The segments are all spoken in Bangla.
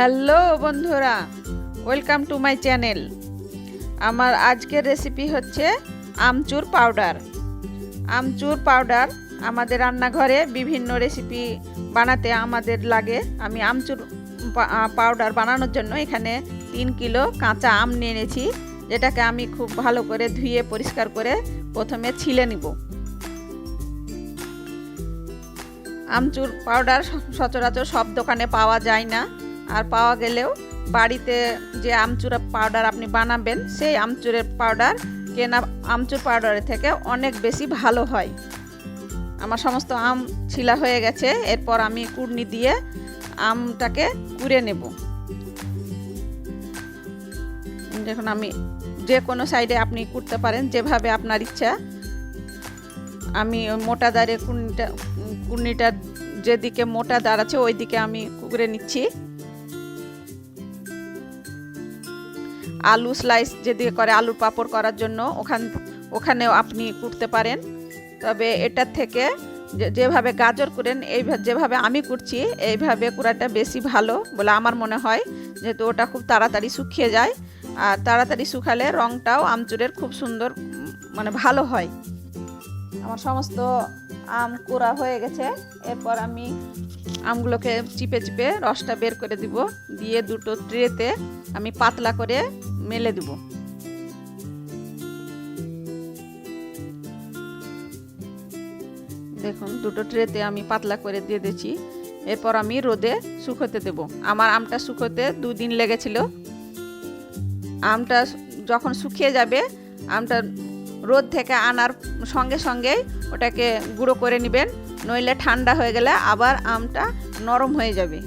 হ্যালো বন্ধুরা ওয়েলকাম টু মাই চ্যানেল আমার আজকের রেসিপি হচ্ছে আমচুর পাউডার আমচুর পাউডার আমাদের রান্নাঘরে বিভিন্ন রেসিপি বানাতে আমাদের লাগে। আমি আমচুর পাউডার বানানোর জন্য এখানে তিন কিলো কাঁচা আম নিয়ে এনেছি, যেটাকে আমি খুব ভালো করে ধুয়ে পরিষ্কার করে প্রথমে ছিলে নিব। আমচুর পাউডার সচরাচর সব দোকানে পাওয়া যায় না। আর পাওয়া গেলেও বাড়িতে যে আমচুর পাউডার আপনি বানাবেন, সেই আমচুরের পাউডার কেনা, আমচুর পাউডারের থেকে অনেক বেশি ভালো হয়। আমার সমস্ত আম ছিলা হয়ে গেছে, এরপর আমি কুড়নি দিয়ে আমটাকে কুড়ে নেব। দেখুন, আমি যে কোনো সাইডে আপনি কুড়তে পারেন, যেভাবে আপনার ইচ্ছা। আমি মোটা দাঁড়ে কুড়নিটা কুড়নিটার যেদিকে মোটা দাঁড় আছে ওই দিকে আমি কুকুরে নিচ্ছি। আলু স্লাইস যেদিকে করে আলুর পাঁপড় করার জন্য, ওখান, ওখানেও আপনি কুটতে পারেন। তবে এটার থেকে যেভাবে গাজর করেন এই যেভাবে আমি করছি এইভাবে কুড়াটা বেশি ভালো বলে আমার মনে হয়, যেহেতু ওটা খুব তাড়াতাড়ি শুকিয়ে যায়। আর তাড়াতাড়ি শুকালে রঙটাও আমচুরের খুব সুন্দর মানে ভালো হয়। আমার সমস্ত আম কুড়া হয়ে গেছে। এরপর আমি আমগুলোকে চিপে চিপে রসটা বের করে দিব। দিয়ে দুটো ট্রেতে আমি পাতলা করে মেলে দিব। দেখুন, দুটো ট্রেতে আমি পাতলা করে দিয়ে দিয়েছি। এরপর আমি রোদে শুকোতে দেব। আমার আমটা শুকোতে দুদিন লেগেছিল। আমটা যখন শুকিয়ে যাবে, আমটা রোদ থেকে আনার সঙ্গে সঙ্গে ওটাকে গুঁড়ো করে নেবেন। নইলে ঠান্ডা হয়ে গেলে আবার আমটা নরম হয়ে যাবে।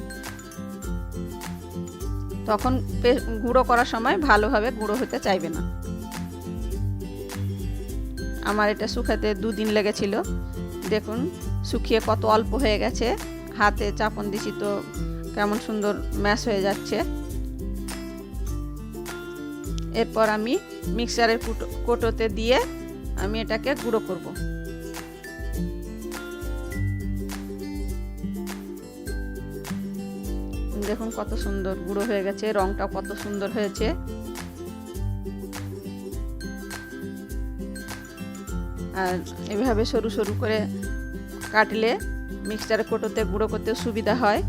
তখন গুঁড়ো করার সময় ভালোভাবে গুঁড়ো হতে চাইবে না। আমার এটা শুকাতে দুদিন লেগেছিল। দেখুন, শুকিয়ে কত অল্প হয়ে গেছে। হাতে চাপন দিছি তো কেমন সুন্দর ম্যাশ হয়ে যাচ্ছে। এরপর আমি মিক্সারের কুটো, কোটোতে দিয়ে আমি এটাকে গুঁড়ো করব। দেখুন কত সুন্দর গুঁড়ো হয়ে গেছে রংটা কত সুন্দর হয়েছে। আর এভাবে সরু সরু করে কাটলে মিক্সচারে কোটোতে, গুঁড়ো করতে সুবিধা হয়।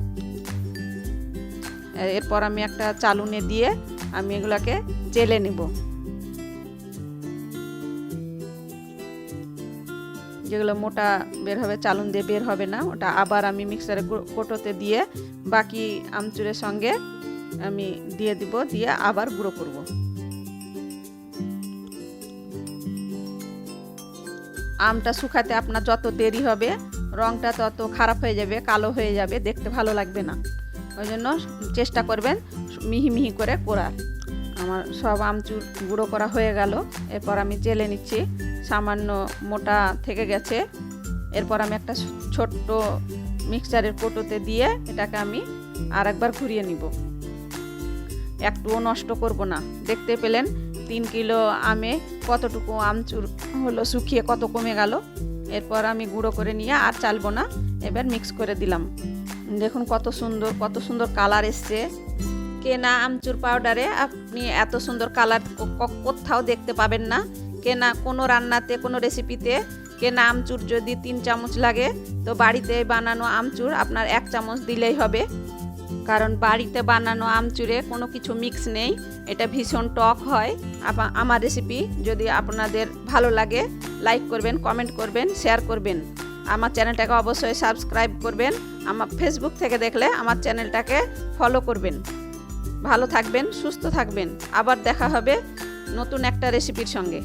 এরপর আমি একটা চালুনে দিয়ে আমি এগুলাকে চেলে নেব। যেগুলো মোটা বের হবে, চালুন দিয়ে বের হবে না, ওটা আবার আমি মিক্সারে কোটোতে দিয়ে বাকি আমচুরের সঙ্গে আমি দিয়ে দিব, দিয়ে আবার গুঁড়ো করব। আমটা শুকাতে আপনার যত দেরি হবে, রংটা তত খারাপ হয়ে যাবে, কালো হয়ে যাবে, দেখতে ভালো লাগবে না। ওই জন্য চেষ্টা করবেন মিহি মিহি করে করার। আমার সব আমচুর গুঁড়ো করা হয়ে গেল, এরপর আমি জেলে নিচ্ছি। সামান্য মোটা থেকে গেছে। এরপর আমি একটা ছোট্ট মিক্সচারের কোটোতে দিয়ে এটাকে আমি আর একবার ঘুরিয়ে নিব। একটুও নষ্ট করব না। দেখতে পেলেন, তিন কিলো আমে কতটুকু আমচুর হলো, শুকিয়ে কত কমে গেল। এরপর আমি গুঁড়ো করে নিয়ে আর চালবো না। এবার মিক্স করে দিলাম। দেখুন কত সুন্দর কত সুন্দর কালার এসছে। কেনা আমচুর পাউডারে আপনি এত সুন্দর কালার কোথাও দেখতে পাবেন না। কেনা কোনো রান্নাতে, কোনো রেসিপিতে কেনা আমচুর যদি তিন চামচ লাগে, তো বাড়িতে বানানো আমচুর আপনার এক চামচ দিলেই হবে। কারণ বাড়িতে বানানো আমচুরে কোনো কিছু মিক্স নেই, এটা ভীষণ টক হয়। আমার রেসিপি যদি আপনাদের ভালো লাগে লাইক করবেন কমেন্ট করবেন শেয়ার করবেন। আমার চ্যানেলটাকে অবশ্যই সাবস্ক্রাইব করবেন। আমার ফেসবুক থেকে দেখলে আমার চ্যানেলটাকে ফলো করবেন। ভালো থাকবেন, সুস্থ থাকবেন। আবার দেখা হবে নতুন একটা রেসিপির সঙ্গে।